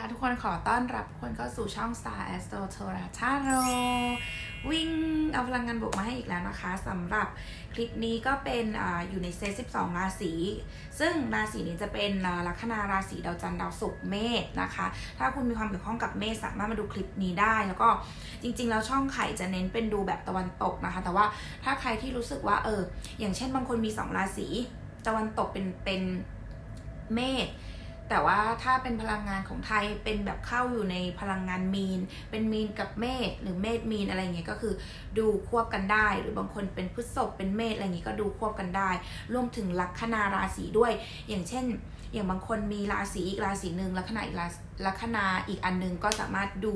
คะทุกคนขอต้อนรับทุกคนเข้าสู่ช่อง Star Astro t o r a t a r o วิ่งเอาพลังงานบวกมาให้อีกแล้วนะคะสำหรับคลิปนี้ก็เป็นออยู่ในเซต 12 ราศี ซึ่งราศีนี้จะเป็นลัคนาราศีดาวจันทร์ดาวศุกร์เมษนะคะ ถ้าคุณมีความเกี่ยวข้องกับเมษสามารถมาดูคลิปนี้ได้ แล้วก็จริง ๆ แล้วช่องไข่จะเน้นเป็นดูแบบตะวันตกนะคะ แต่ว่าถ้าใครที่รู้สึกว่าเอออย่างเช่นบางคนมี 2 ราศีตะวันตกเป็นเป็นเมษ แต่ว่าถ้าเป็นพลังงานของไทยเป็นแบบเข้าอยู่ในพลังงานมีน เป็นมีนกับเมษหรือเมษมีนอะไรเงี้ยก็คือดูควบกันได้ หรือบางคนเป็นพฤษภเป็นเมษอะไรเงี้ยก็ดูควบกันได้ รวมถึงลัคนาราศีด้วย อย่างเช่น อย่างบางคนมีราศีอีกราศีหนึ่งลัคนาอีกราลัคนาอีกอันนึงก็สามารถดู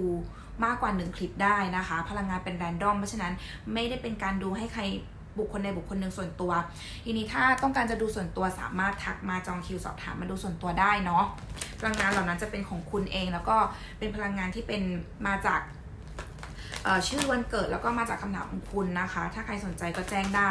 มากกว่าหนึ่งคลิปได้นะคะ พลังงานเป็นแรนดอมเพราะฉะนั้นไม่ได้เป็นการดูให้ใคร บุคคลใดบุคคลหนึ่งส่วนตัวทีนี้ถ้าต้องการจะดูส่วนตัวสามารถทักมาจองคิวสอบถามมาดูส่วนตัวได้เนาะพลังงานเหล่านั้นจะเป็นของคุณเอง แล้วก็เป็นพลังงานที่เป็นมาจากชื่อวันเกิดแล้วก็มาจากคำถามของคุณนะคะ ถ้าใครสนใจก็แจ้งได้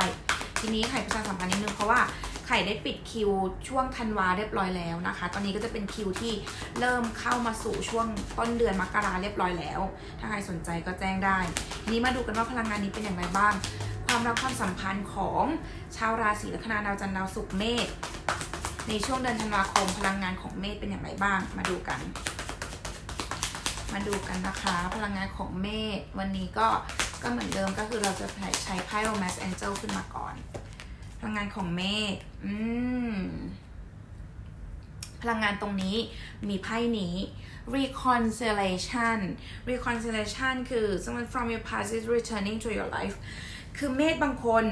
ทีนี้ไข่ประชาสัมพันธ์นิดนึงเพราะว่าไข่ได้ปิดคิวช่วงธันวาเรียบร้อยแล้วนะคะ ตอนนี้ก็จะเป็นคิวที่เริ่มเข้ามาสู่ช่วงต้นเดือนมกราเรียบร้อยแล้ว ถ้าใครสนใจก็แจ้งได้ทีนี้มาดูกันว่าพลังงานนี้เป็นอย่างไรบ้าง ความรักความสัมพันธ์ของชาวราศีลัคนาดาวจันทร์ดาวศุกร์เมษในช่วงเดือนธันวาคมพลังงานของเมษเป็นอย่างไรบ้าง มาดูกัน มาดูกันนะคะ พลังงานของเมษวันนี้ก็ก็เหมือนเดิมก็คือเราจะใช้ใช้ไพ่ romance angel ขึ้นมาก่อน พลังงานของเมษอืมพลังงานตรงนี้มีไพ่นี้ reconciliation reconciliation คือ someone from your past is returning to your life คือเมษบางคน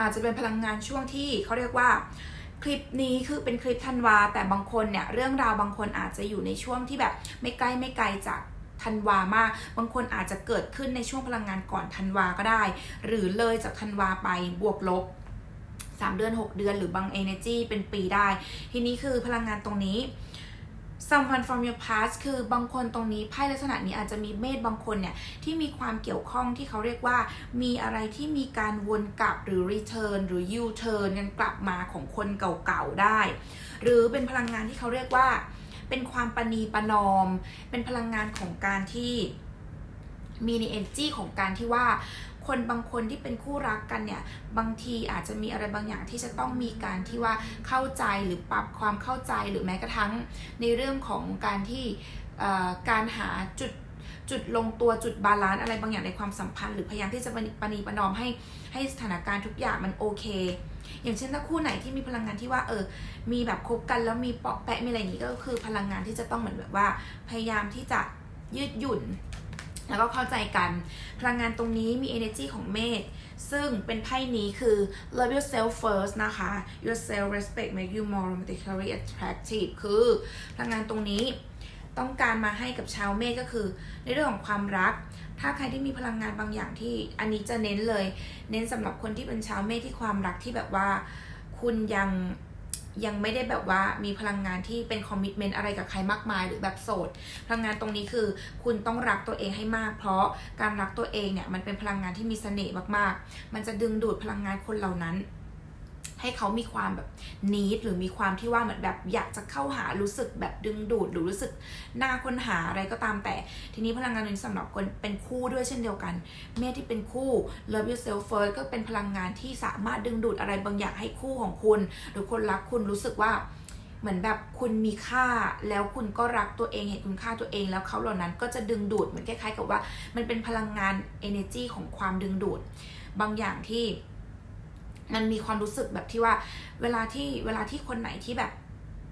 อาจจะเป็นพลังงานช่วงที่เขาเรียกว่าคลิปนี้คือเป็นคลิปธันวา แต่บางคนเนี่ยเรื่องราวบางคนอาจจะอยู่ในช่วงที่แบบไม่ใกล้ไม่ไกลจากธันวามาก บางคนอาจจะเกิดขึ้นในช่วงพลังงานก่อนธันวาก็ได้ หรือเลยจากธันวาไปบวกลบ 3 เดือน 6 เดือน หรือบาง energy เป็นปีได้ ทีนี้คือพลังงานตรงนี้ someone from your past คือบางคนตรงนี้ไพ่ลักษณะนี้อาจจะมีเมษบางคนเนี่ย ที่มีความเกี่ยวข้องที่เขาเรียกว่า มีอะไรที่มีการวนกลับหรือ return หรือ u turn กันกลับมาของคนเก่าๆได้ หรือเป็นพลังงานที่เขาเรียกว่า เป็นความปณีปนอม เป็นพลังงานของการที่มีใน energy ของการที่ว่า คนบางคนที่เป็นคู่รักกันเนี่ยบางทีอาจจะมีอะไรบางอย่างที่จะต้องมีการที่ว่าเข้าใจหรือปรับความเข้าใจหรือแม้กระทั่งในเรื่องของการที่การหาจุดจุดลงตัวจุดบาลานซ์อะไรบางอย่างในความสัมพันธ์หรือพยายามที่จะปณีประนอมให้ให้สถานการณ์ทุกอย่างมันโอเค อย่างเช่นถ้าคู่ไหนที่มีพลังงานที่ว่าเออ มีแบบคบกันแล้วมีเปาะแปะมีอะไรอย่างนี้ก็คือพลังงานที่จะต้องเหมือนแบบว่า พยายามที่จะยืดหยุ่น แล้วก็เข้าใจกัน พลังงานตรงนี้มี energy ของเมษซึ่งเป็นไพ่นี้คือ love yourself first นะคะ your self respect make you more romantically attractive คือพลังงานตรงนี้ต้องการมาให้กับชาวเมษก็คือ ในเรื่องของความรัก ถ้าใครที่มีพลังงานบางอย่างที่อันนี้จะเน้นเลย เน้นสำหรับคนที่เป็นชาวเมษที่ความรักที่แบบว่า คุณยัง ยังไม่ได้แบบว่ามีพลังงานที่เป็นคอมมิชเมนต์อะไรกับใครมากมาย หรือแบบโสด พลังงานตรงนี้คือ คุณต้องรักตัวเองให้มาก เพราะการรักตัวเองเนี่ยมันเป็นพลังงานที่มีเสน่ห์มากๆ มันจะดึงดูดพลังงานคนเหล่านั้น ให้เขามีความแบบนิดหรือมีความที่ว่าเหมือนแบบอยากจะเข้าหารู้สึกแบบดึงดูดหรือรู้สึกน่าค้นหาอะไรก็ตามแต่ ทีนี้พลังงานนี้สำหรับคนเป็นคู่ด้วยเช่นเดียวกัน เมษที่เป็นคู่ love yourself first ก็เป็นพลังงานที่สามารถดึงดูดอะไรบางอย่างให้คู่ของคุณ หรือคนรักคุณรู้สึกว่าเหมือนแบบคุณมีค่าแล้วคุณก็รักตัวเองเห็นคุณค่าตัวเอง แล้วเขาเหล่านั้นก็จะดึงดูดเหมือนคล้ายๆกับว่า มันเป็นพลังงาน energy ของความดึงดูด บางอย่างที่ มันมีความรู้สึกแบบที่ว่าเวลาที่เวลาที่คนไหนที่แบบ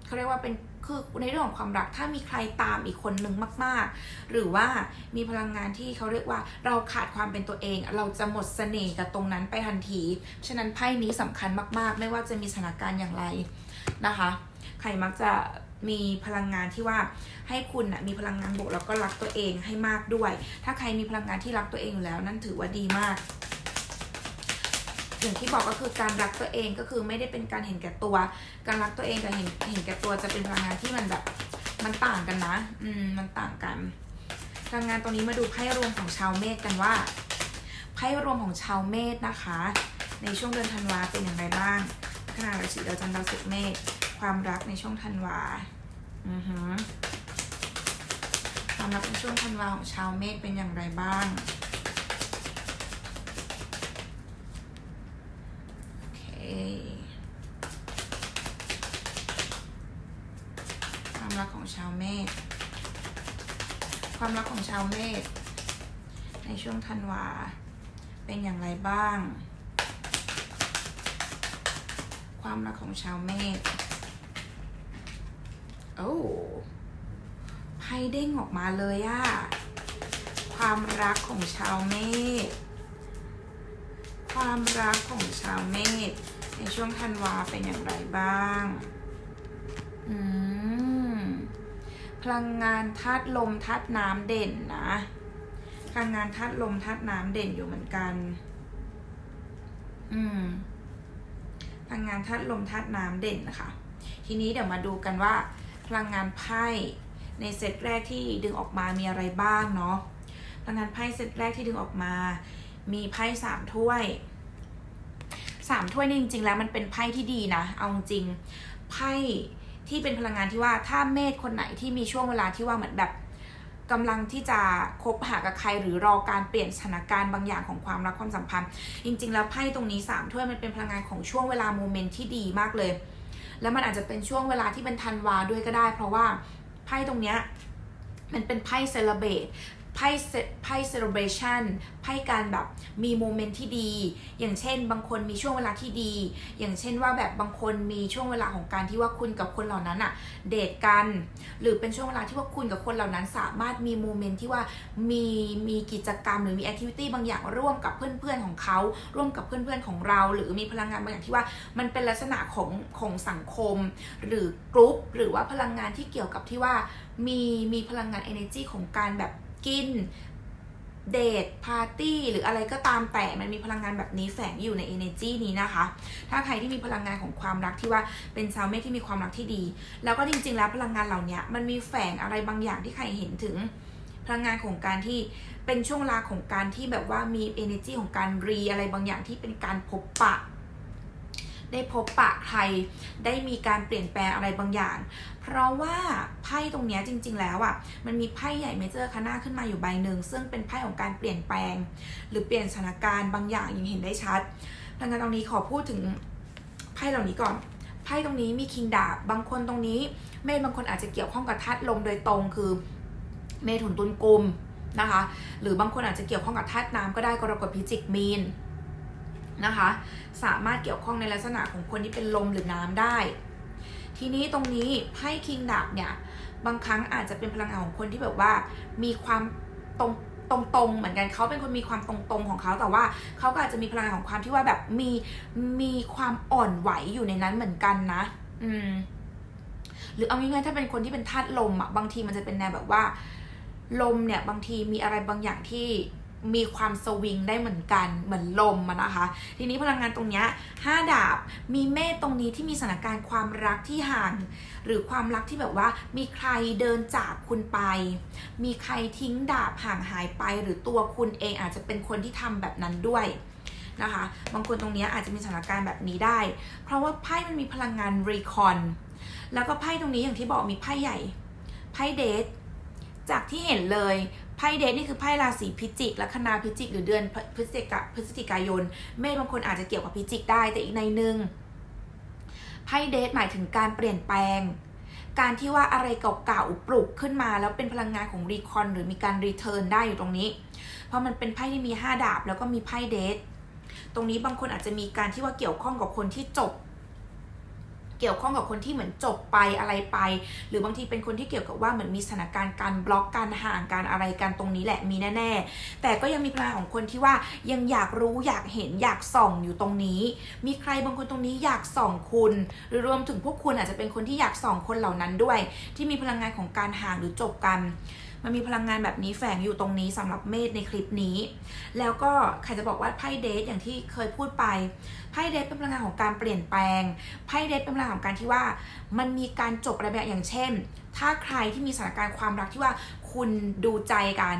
เขาเรียกว่าเป็นคือในเรื่องของความรักถ้ามีใครตามอีกคนหนึ่งมาก ๆ หรือว่ามีพลังงานที่เขาเรียกว่าเราขาดความเป็นตัวเอง เราจะหมดเสน่ห์กับตรงนั้นไปทันที ฉะนั้นไพ่นี้สำคัญมากๆ ไม่ว่าจะมีสถานการณ์อย่างไรนะคะ ใครมักจะมีพลังงานที่ว่าให้คุณนะมีพลังงานบวกแล้วก็รักตัวเองให้มากด้วย ถ้าใครมีพลังงานที่รักตัวเองอยู่แล้วนั่นถือว่าดีมาก อย่างที่บอกก็คือการรักตัวเองก็คือไม่ได้เป็นการเห็นแก่ตัว การรักตัวเองกับเห็นเห็นแก่ตัวจะเป็นพลังงานที่มันแบบมันต่างกันนะ อืมมันต่างกันพลังงานตรงนี้มาดูไพ่รวมของชาวเมษกันว่าไพ่รวมของชาวเมษนะคะ ในช่วงเดือนธันวาเป็นอย่างไรบ้างขณะราศีดาวจันทร์ดาวศุกร์เมษความรักในช่วงธันวาอือหือความรักในช่วงธันวาของชาวเมษเป็นอย่างไรบ้าง โอเความรักของชาวเมษความรักของชาวเมษในช่วงธันวา เป็นอย่างไรบ้าง ความรักของชาวเมษโอ้ไพ่เด้งออกมาเลยอะความรักของชาวเมษความรักของชาวเมษ ในช่วงธันวาเป็นอย่างไรบ้างอืมพลังงานธาตุลมธาตุน้ำเด่นนะพลังงานธาตุลมธาตุน้ำเด่นอยู่เหมือนกัน อืมพลังงานธาตุลมธาตุน้ำเด่นนะคะ ทีนี้เดี๋ยวมาดูกันว่า พลังงานไพ่ในเซตแรกที่ดึงออกมามีอะไรบ้างเนาะพลังงานไพ่เซตแรกที่ดึงออกมา มีไพ่สามถ้วย สามถ้วยนี่จริงๆ แล้วมันเป็นไพ่ที่ดีนะ เอาจริงไพ่ที่เป็นพลังงานที่ว่าถ้าเมษคนไหนที่มีช่วงเวลาที่ว่าเหมือนแบบกำลังที่จะคบหากับใครหรือรอการเปลี่ยนสถานการณ์บางอย่างของความรักความสัมพันธ์ จริง ๆ แล้วไพ่ตรงนี้สามถ้วยมันเป็นพลังงานของช่วงเวลาโมเมนต์ที่ดีมากเลย แล้วมันอาจจะเป็นช่วงเวลาที่เป็นธันวาด้วยก็ได้ เพราะว่าไพ่ตรงเนี้ยมันเป็นไพ่เซเลเบต ไพ่เซไพ่เซเลบรชันไพ่การแบบมีโมเมนต์ที่ดี อย่างเช่น บางคนมีช่วงเวลาที่ดี อย่างเช่นว่าแบบบางคนมีช่วงเวลาของการที่ว่าคุณกับคนเหล่านั้นอะเดทกัน หรือเป็นช่วงเวลาที่ว่าคุณกับคนเหล่านั้นสามารถมีโมเมนต์ที่ว่ามีมีกิจกรรมหรือมีแอคทิวิตี้บางอย่างร่วมกับเพื่อนๆของเขาร่วมกับเพื่อนๆของเรา หรือมีพลังงานบางอย่างที่ว่ามันเป็นลักษณะของของสังคม หรือกรุ๊ปหรือว่าพลังงานที่เกี่ยวกับที่ว่ามีมีพลังงาน energy ของการแบบ กินเดทปาร์ตี้หรืออะไรก็ตามแต่มันมีพลังงานแบบนี้แฝงอยู่ใน energy นี้นะคะ ถ้าใครที่มีพลังงานของความรักที่ว่าเป็นชาวเมษที่มีความรักที่ดี แล้วก็จริง ๆ แล้วพลังงานเหล่านี้มันมีแฝงอะไรบางอย่างที่ใครเห็นถึงพลังงานของการที่เป็นช่วงเวลาของการที่แบบว่ามี energy ของการรีอะไรบางอย่างที่เป็นการพบปะ ได้พบปะใคร ได้มีการเปลี่ยนแปลงอะไรบางอย่าง เพราะว่าไพ่ตรงนี้จริง ๆ แล้วอะ มันมีไพ่ใหญ่เมเจอร์คาน่าขึ้นมาอยู่ใบหนึ่ง ซึ่งเป็นไพ่ของการเปลี่ยนแปลง หรือเปลี่ยนสถานการณ์บางอย่างยังเห็นได้ชัดพลังงานตรงนี้ขอพูดถึงไพ่เหล่านี้ก่อน ไพ่ตรงนี้มีคิงดาบบางคนตรงนี้เมษบางคนอาจจะเกี่ยวข้องกับธาตุลมโดยตรงคือเมถุนตุลกุมนะคะ หรือบางคนอาจจะเกี่ยวข้องกับธาตุน้ำก็ได้กรกฎพิจิกมีน นะคะ สามารถเกี่ยวข้องในลักษณะของคนที่เป็นลมหรือน้ำได้ ทีนี้ตรงนี้ไพ่คิงดาบเนี่ยบางครั้งอาจจะเป็นพลังงานของคนที่แบบว่ามีความตรงตรงตรงๆเหมือนกันเขาเป็นคนมีความตรงตรงๆของเขาแต่ว่าเขาก็อาจจะมีพลังงานของความที่ว่าแบบมีมีความอ่อนไหวอยู่ในนั้นเหมือนกันนะ อืม หรือเอาง่ายๆถ้าเป็นคนที่เป็นธาตุลมอะบางทีมันจะเป็นแนวแบบว่า ลมเนี่ย บางทีมีอะไรบางอย่างที่ มีความสวิงได้เหมือนกันเหมือนลมอะนะคะ ทีนี้พลังงานตรงเนี้ยห้าดาบมีเมฆตรงนี้ที่มีสถานการณ์ความรักที่ห่าง หรือความรักที่แบบว่า มีใครเดินจากคุณไป มีใครทิ้งดาบห่างหายไป หรือตัวคุณเองอาจจะเป็นคนที่ทำแบบนั้นด้วยนะคะ บางคนตรงเนี้ยอาจจะมีสถานการณ์แบบนี้ได้ เพราะว่าไพ่มันมีพลังงานรีคอนแล้วก็ไพ่ตรงนี้อย่างที่บอกมีไพ่ใหญ่ไพ่เดทจากที่เห็นเลย ไพ่เดทนี่คือไพ่ราศีพิจิกละคนาพิจิกหรือเดือนพฤศจิกาพฤศจิกายน เมษบางคนอาจจะเกี่ยวกับพิจิกได้แต่อีกในหนึ่งไพ่เดทหมายถึงการเปลี่ยนแปลง การที่ว่าอะไรเก่าๆปลุกขึ้นมา แล้วเป็นพลังงานของรีคอนหรือมีการรีเทิร์นได้อยู่ตรงนี้ เพราะมันเป็นไพ่ที่มี 5 ดาบ แล้วก็มีไพ่เดทตรงนี้บางคนอาจจะมีการที่ว่าเกี่ยวข้องกับคนที่จบ เกี่ยวข้องกับคนที่เหมือนจบไปอะไรไป หรือบางทีเป็นคนที่เกี่ยวกับว่าเหมือนมีสถานการณ์การบล็อกการห่างการอะไรกันตรงนี้แหละมีแน่ๆ แต่ก็ยังมีพลังของคนที่ว่ายังอยากรู้อยากเห็นอยากส่องอยู่ตรงนี้ มีใครบางคนตรงนี้อยากส่องคุณ หรือรวมถึงพวกคุณอาจจะเป็นคนที่อยากส่องคนเหล่านั้นด้วย ที่มีพลังงานของการห่างหรือจบกัน มันมีพลังงานแบบนี้แฝงอยู่ตรงนี้สำหรับเมษในคลิปนี้ แล้วก็ใครจะบอกว่าไพ่เดทอย่างที่เคยพูดไปไพ่เดทเป็นพลังงานของการเปลี่ยนแปลงไพ่เดทเป็นพลังงานของการที่ว่า มันมีการจบอะไรแบบอย่างเช่น ถ้าใครที่มีสถานการณ์ความรักที่ว่าคุณดูใจกัน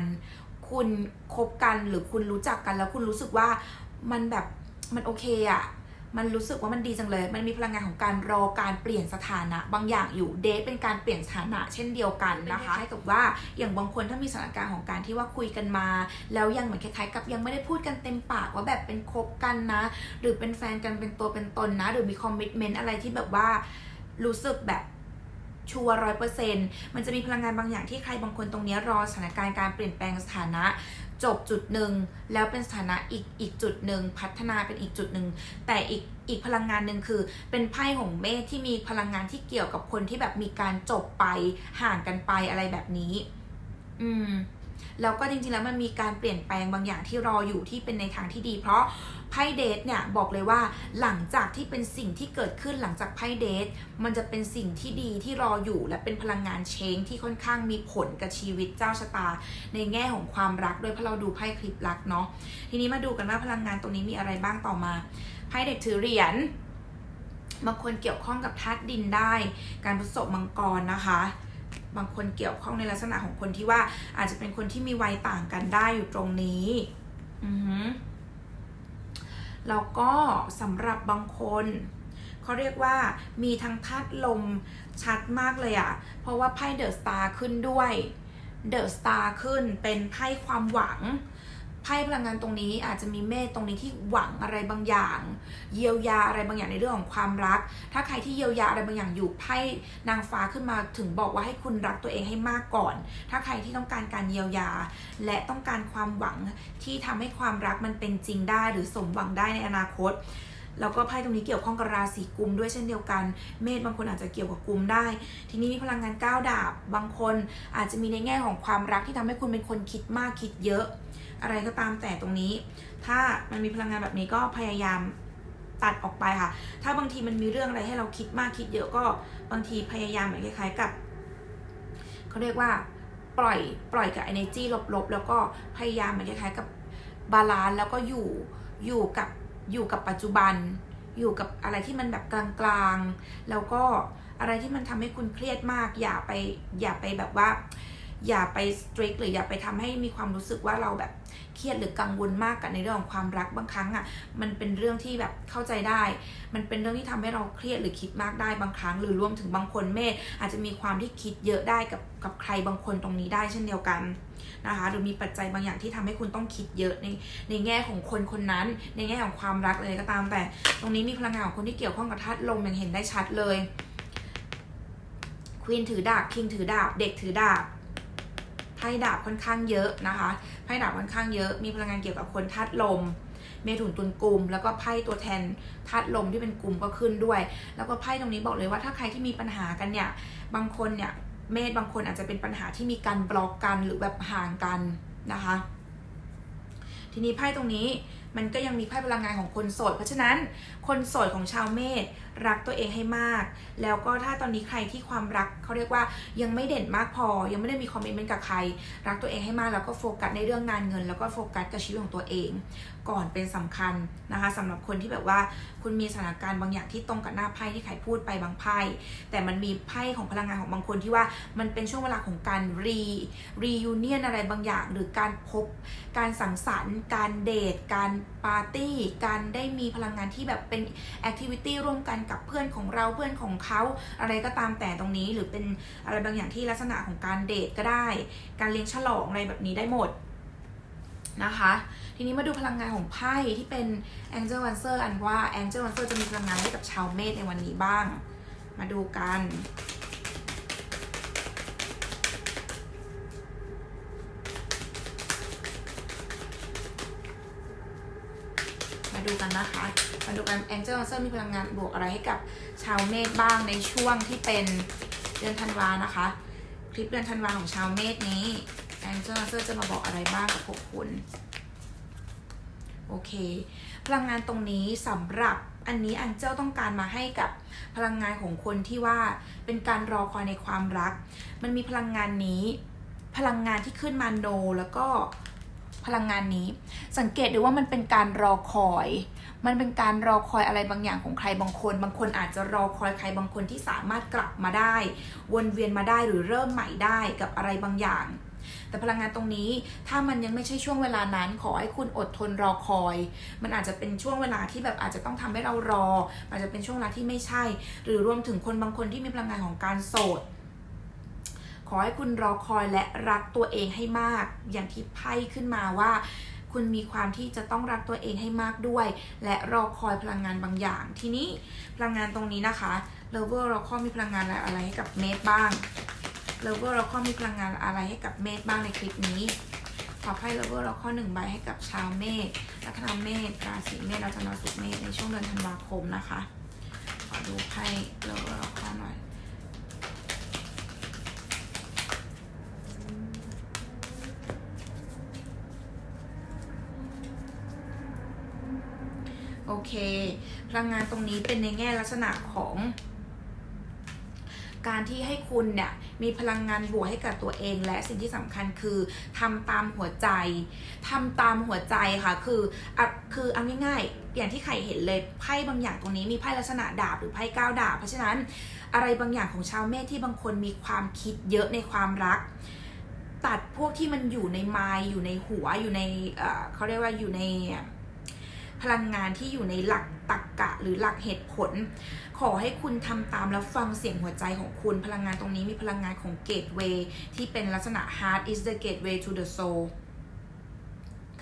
คุณคบกันหรือคุณรู้จักกันแล้วคุณรู้สึกว่ามันแบบมันโอเคอะ มันรู้สึกว่ามันดีจังเลย มันมีพลังงานของการรอการเปลี่ยนสถานะ บางอย่างอยู่เดทเป็นการเปลี่ยนสถานะเช่นเดียวกันนะคะคล้ายกับว่าอย่างบางคนถ้ามีสถานการณ์ของการที่ว่าคุยกันมา แล้วยังเหมือนคล้ายๆกับยังไม่ได้พูดกันเต็มปากว่าแบบเป็นคบกันนะ หรือเป็นแฟนกันเป็นตัวเป็นตนนะ หรือมีคอมมิชเมนต์อะไรที่แบบว่ารู้สึกแบบชัวร้อยเปอร์เซ็นต์มันจะมีพลังงานบางอย่างที่ใครบางคนตรงนี้รอสถานการณ์การเปลี่ยนแปลงสถานะ จบจุดหนึ่งแล้วเป็นสถานะอีกอีกจุดหนึ่งพัฒนาเป็นอีกจุดหนึ่งแต่อีกอีกพลังงานหนึ่งคือ เป็นไพ่ของเมฆที่มีพลังงานที่เกี่ยวกับคนที่แบบมีการจบไปห่างกันไปอะไรแบบนี้ อืม แล้วก็จริงๆแล้วมันมีการเปลี่ยนแปลงบางอย่างที่รออยู่ที่เป็นในทางที่ดี เพราะไพ่เดทเนี่ยบอกเลยว่าหลังจากที่เป็นสิ่งที่เกิดขึ้นหลังจากไพ่เดทมันจะเป็นสิ่งที่ดีที่รออยู่และเป็นพลังงานเชงที่ค่อนข้างมีผลกับชีวิตเจ้าชะตา ในแง่ของความรักด้วยเพราะเราดูไพ่คลิปรักเนาะทีนี้มาดูกันว่าพลังงานตรงนี้มีอะไรบ้างต่อมาไพ่เด็กถือเหรียญบางคนเกี่ยวข้องกับธาตุดินได้ การผสมมังกรนะคะ บางคนเกี่ยวข้องในลักษณะของคนที่ว่าอาจจะเป็นคนที่มีวัยต่างกันได้อยู่ตรงนี้อือฮึแล้วก็สำหรับบางคนเขาเรียกว่ามีทั้งธาตุลมชัดมากเลยอะเพราะว่าไพ่เดอะสตาร์ขึ้นด้วยเดอะสตาร์ขึ้นเป็นไพ่ความหวัง ไพ่พลังงานตรงนี้อาจจะมีเมฆตรงนี้ที่หวังอะไรบางอย่าง เยียวยาอะไรบางอย่างในเรื่องของความรัก ถ้าใครที่เยียวยาอะไรบางอย่างอยู่ไพ่นางฟ้าขึ้นมาถึงบอกว่าให้คุณรักตัวเองให้มากก่อน ถ้าใครที่ต้องการการเยียวยา และต้องการความหวังที่ทำให้ความรักมันเป็นจริงได้หรือสมหวังได้ในอนาคต แล้วก็ไพ่ตรงนี้เกี่ยวข้องกับราศีกุมด้วยเช่นเดียวกัน เมษบางคนอาจจะเกี่ยวกับกุมได้ ทีนี้มีพลังงานก้าวดาบ บางคนอาจจะมีในแง่ของความรักที่ทำให้คุณเป็นคนคิดมากคิดเยอะ อะไรก็ตามแต่ตรงนี้ ถ้ามันมีพลังงานแบบนี้ก็พยายามตัดออกไปค่ะ ถ้าบางทีมันมีเรื่องอะไรให้เราคิดมากคิดเยอะก็บางทีพยายามเหมือนคล้ายๆกับเขาเรียกว่าปล่อยปล่อยกับ energy ลบๆ แล้วก็พยายามเหมือนคล้ายๆกับบาลานซ์แล้วก็อยู่อยู่กับ อยู่กับปัจจุบัน อยู่กับอะไรที่มันแบบกลางๆ แล้วก็อะไรที่มันทำให้คุณเครียดมาก อย่าไปอย่าไปแบบว่า อย่าไปสตรีกหรืออย่าไปทำให้มีความรู้สึกว่าเราแบบเครียดหรือกังวลมากกับในเรื่องของความรักบางครั้งอะมันเป็นเรื่องที่แบบเข้าใจได้ มันเป็นเรื่องที่ทำให้เราเครียดหรือคิดมากได้บางครั้ง หรือรวมถึงบางคนเมษอาจจะมีความที่คิดเยอะได้กับกับใครบางคนตรงนี้ได้เช่นเดียวกันนะคะหรือมีปัจจัยบางอย่างที่ทำให้คุณต้องคิดเยอะในในแง่ของคนคนนั้น ในแง่ของความรักอะไรก็ตามแต่ ตรงนี้มีพลังงานของคนที่เกี่ยวข้องกับธาตุลมอย่างเห็นได้ชัดเลยควีนถือดาบคิงถือดาบเด็กถือดาบ ไพ่ดาบค่อนข้างเยอะนะคะไพ่ดาบค่อนข้างเยอะมีพลังงานเกี่ยวกับคนธาตุลม เมถุนตุลกลุ่ม แล้วก็ไพ่ตัวแทนธาตุลมที่เป็นกลุ่มก็ขึ้นด้วย แล้วก็ไพ่ตรงนี้บอกเลยว่าถ้าใครที่มีปัญหากันเนี่ยบางคนเนี่ยเมษบางคนอาจจะเป็นปัญหาที่มีการบล็อกกันหรือแบบห่างกันนะคะ ทีนี้ไพ่ตรงนี้มันก็ยังมีไพ่พลังงานของคนโสด เพราะฉะนั้นคนโสดของชาวเมษ รักตัวเองให้มาก แล้วก็ถ้าตอนนี้ใครที่ความรักเขาเรียกว่ายังไม่เด่นมากพอ ยังไม่ได้มีคอมเมนต์กับใคร รักตัวเองให้มากแล้วก็โฟกัสในเรื่องงานเงิน แล้วก็โฟกัสกับชีวิตของตัวเอง ก่อนเป็นสำคัญนะคะสำหรับคนที่แบบว่าคุณมีสถานการณ์บางอย่างที่ตรงกับหน้าไพ่ที่ใครพูดไปบางไพ่แต่มันมีไพ่ของพลังงานของบางคนที่ว่ามันเป็นช่วงเวลาของการรีรียูเนียนอะไรบางอย่าง หรือการพบการสังสรรค์ การเดทการปาร์ตี้การได้มีพลังงานที่แบบเป็นแอคทิวิตี้ร่วมกันกับเพื่อนของเราเพื่อนของเขาอะไรก็ตามแต่ตรงนี้ หรือเป็นอะไรบางอย่างที่ลักษณะของการเดทก็ได้ การเลี้ยงฉลองอะไรแบบนี้ได้หมดนะคะ ทีนี้มาดูพลังงานของไพ่ที่เป็น Angel Answer อันว่า Angel Answer จะมีพลังงานให้กับชาวเมษในวันนี้บ้าง มาดูกัน มาดูกันนะคะ มาดูกัน Angel Answer มีพลังงานบวกอะไรให้กับชาวเมษบ้างในช่วงที่เป็นเดือนธันวานะคะ คลิปเดือนธันวาของชาวเมษนี้ Angel Answer จะมาบอกอะไรบ้างกับพวกคุณโอเค พลังงานตรงนี้สำหรับอันนี้อันเจ้าต้องการมาให้กับพลังงานของคนที่ว่าเป็นการรอคอยในความรัก มันมีพลังงานนี้ พลังงานที่ขึ้นมาโน แล้วก็ พลังงานนี้ สังเกตดูว่ามันเป็นการรอคอย มันเป็นการรอคอยอะไรบางอย่างของใครบางคน บางคนอาจจะรอคอยใครบางคนที่สามารถกลับมาได้ วนเวียนมาได้หรือเริ่มใหม่ได้กับอะไรบางอย่าง แต่พลังงานตรงนี้ถ้ามันยังไม่ใช่ช่วงเวลานั้น ขอให้คุณอดทนรอคอย มันอาจจะเป็นช่วงเวลาที่แบบอาจจะต้องทำให้เรารอ อาจจะเป็นช่วงเวลาที่ไม่ใช่ หรือรวมถึงคนบางคนที่มีพลังงานของการโสด ขอให้คุณรอคอยและรักตัวเองให้มาก อย่างที่ไพ่ขึ้นมาว่า คุณมีความที่จะต้องรักตัวเองให้มากด้วย และรอคอยพลังงานบางอย่าง ทีนี้พลังงานตรงนี้นะคะเลเวอร์เราข้อมีพลังงานอะไรให้กับเมษบ้างเลเวอร์เราข้อมีพลังงานอะไรให้กับเมษบ้างในคลิปนี้ขอไพ่เลเวอร์เราข้อหนึ่งใบให้กับชาวเมษลัคนาเมษราศีเมษลัคนาสุขเมษในช่วงเดือนธันวาคมนะคะ ขอดูไพ่เลเวอร์เราข้อหน่อย โอเค พลังงานตรงนี้เป็นในแง่ลักษณะของการที่ให้คุณเนี่ยมีพลังงานบวกให้กับตัวเองและสิ่งที่สำคัญคือทำตามหัวใจทำตามหัวใจค่ะ คืออคือเอาง่ายๆอย่างที่ใครเห็นเลยไพ่บางอย่างตรงนี้มีไพ่ลักษณะดาบหรือไพ่ก้าวดาบเพราะฉะนั้นอะไรบางอย่างของชาวเมษที่บางคนมีความคิดเยอะในความรัก ตัดพวกที่มันอยู่ในไมายอยู่ในหัวอยู่ในเขาเรียกว่าอยู่ใน พลังงานที่อยู่ในหลักตรรกกะหรือหลักเหตุผล ขอให้คุณทำตามแล้วฟังเสียงหัวใจของคุณ พลังงานตรงนี้มีพลังงานของเกตเวย์ที่เป็นลักษณะ heart is the gateway to the soul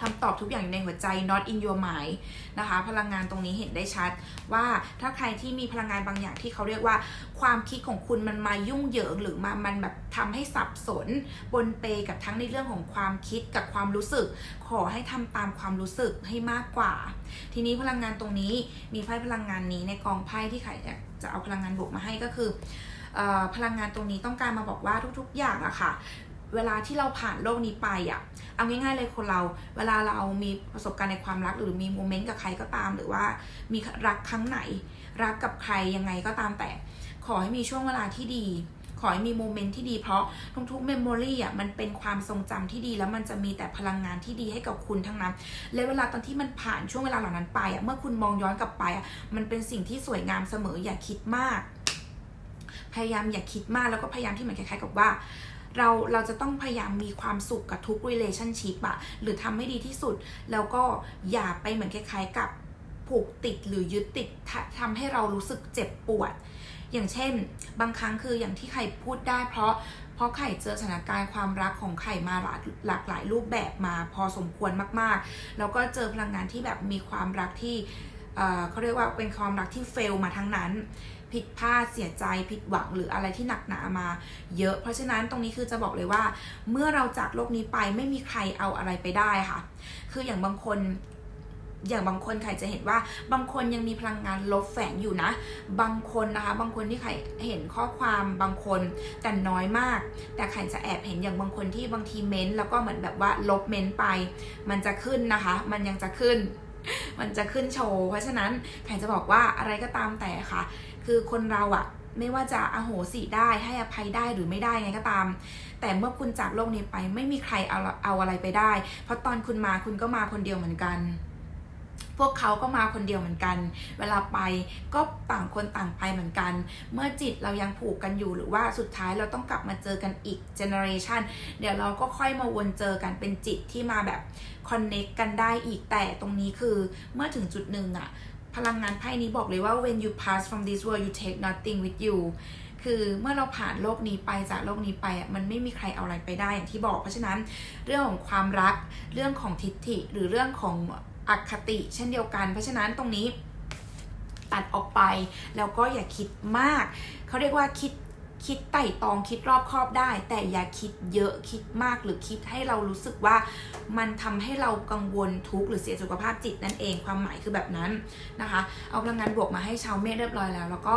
คำตอบทุกอย่างอยู่ในหัวใจ not in your mind นะคะ พลังงานตรงนี้เห็นได้ชัด ว่าถ้าใครที่มีพลังงานบางอย่างที่เขาเรียกว่า ความคิดของคุณมันมายุ่งเหยิงหรือมามันแบบทำให้สับสนบนเปกับทั้งในเรื่องของความคิดกับความรู้สึก ขอให้ทำตามความรู้สึกให้มากกว่า ทีนี้พลังงานตรงนี้มีไพ่พลังงานนี้ในกองไพ่ที่ใครจะเอาพลังงานบวกมาให้ก็คือพลังงานตรงนี้ต้องการมาบอกว่าทุก ๆ อย่างอะค่ะ เวลาที่เราผ่านโลกนี้ไปอะเอาง่ายๆเลยคนเรา เวลาเรามีประสบการณ์ในความรักหรือมีโมเมนต์กับใครก็ตาม หรือว่ามีรักครั้งไหน รักกับใครยังไงก็ตามแต่ ขอให้มีช่วงเวลาที่ดี ขอให้มีโมเมนต์ที่ดีเพราะทุกๆเมมโมรี่อะมันเป็นความทรงจำที่ดี แล้วมันจะมีแต่พลังงานที่ดีให้กับคุณทั้งนั้น และเวลาตอนที่มันผ่านช่วงเวลาเหล่านั้นไปอะ เมื่อคุณมองย้อนกลับไปอะ มันเป็นสิ่งที่สวยงามเสมออย่าคิดมาก พยายามอย่าคิดมากแล้วก็พยายามที่เหมือนคล้ายๆกับว่า เราเราจะต้องพยายามมีความสุขกับทุก relationship อะหรือทำให้ดีที่สุด แล้วก็อย่าไปเหมือนคล้ายๆกับผูกติดหรือยึดติดทำให้เรารู้สึกเจ็บปวด อย่างเช่น บางครั้งคืออย่างที่ไข่พูดได้ เพราะเพราะไข่เจอสถานการณ์ความรักของไข่มาหลากหลากหลายรูปแบบมาพอสมควรมากๆ แล้วก็เจอพลังงานที่แบบมีความรักที่เเขาเรียกว่าเป็นความรักที่เฟลมาทั้งนั้น ผิดพลาดเสียใจผิดหวังหรืออะไรที่หนักหนามา เยอะ เพราะฉะนั้นตรงนี้คือจะบอกเลยว่า เมื่อเราจากโลกนี้ไปไม่มีใครเอาอะไรไปได้ค่ะ คืออย่างบางคนอย่างบางคนใครจะเห็นว่าบางคนยังมีพลังงานลบแฝงอยู่นะ บางคนนะคะ บางคนที่ใครเห็นข้อความบางคนแต่น้อยมาก แต่ใครจะแอบเห็นอย่างบางคนที่บางทีเม้นต์แล้วก็เหมือนแบบว่าลบเม้นต์ไป มันจะขึ้นนะคะ มันยังจะขึ้น มันจะขึ้นโชว์ เพราะฉะนั้นใครจะบอกว่าอะไรก็ตามแต่ค่ะ คือคนเราอะไม่ว่าจะอโหสิได้ให้อภัยได้หรือไม่ได้ไงก็ตาม แต่เมื่อคุณจากโลกนี้ไปไม่มีใครเอาเอาอะไรไปได้ เพราะตอนคุณมาคุณก็มาคนเดียวเหมือนกัน พวกเขาก็มาคนเดียวเหมือนกัน เวลาไปก็ต่างคนต่างไปเหมือนกัน เมื่อจิตเรายังผูกกันอยู่หรือว่าสุดท้ายเราต้องกลับมาเจอกันอีกเจเนอเรชันเดี๋ยวเราก็ค่อยมาวนเจอกันเป็นจิตที่มาแบบคอนเน็กกันได้อีกแต่ตรงนี้คือเมื่อถึงจุดหนึ่งอะ พลังงานไพ่นี้บอกเลยว่า when you pass from this world you take nothing with you คือเมื่อเราผ่านโลกนี้ไปจากโลกนี้ไปอะมันไม่มีใครเอาอะไรไปได้อย่างที่บอก เพราะฉะนั้นเรื่องของความรักเรื่องของทิฏฐิหรือเรื่องของอคติ เช่นเดียวกัน เพราะฉะนั้นตรงนี้ตัดออกไปแล้วก็อย่าคิดมาก เขาเรียกว่าคิด คิดไต่ตองคิดรอบครอบได้ แต่อย่าคิดเยอะคิดมากหรือคิดให้เรารู้สึกว่ามันทำให้เรากังวลทุกข์หรือเสียสุขภาพจิตนั่นเองความหมายคือแบบนั้นนะคะ เอาพลังงานบวกมาให้ชาวเมษเรียบร้อยแล้ว แล้วก็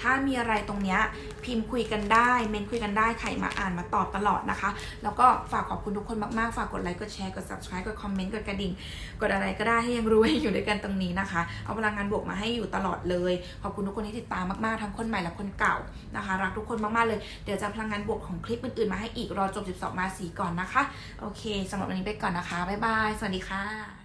ถ้ามีอะไรตรงเนี้ยพิมพ์คุยกันได้เมนคุยกันได้ใครมาอ่านมาตอบตลอดนะคะ แล้วก็ฝากขอบคุณทุกคนมากๆฝากกดไลค์กดแชร์กด subscribe กดคอมเมนต์กดกระดิ่งกดอะไรก็ได้ให้ยังรู้ให้อยู่ด้วยกันตรงนี้นะคะ เอาพลังงานบวกมาให้อยู่ตลอดเลย ขอบคุณทุกคนที่ติดตามมากๆทั้งคนใหม่และคนเก่านะคะ รักทุกคนมากๆเลย เดี๋ยวจะพลังงานบวกของคลิปอื่นๆมาให้อีกรอจบ 12 มาสีก่อนนะคะ โอเคสำหรับวันนี้ไปก่อนนะคะ บ๊ายบาย สวัสดีค่ะ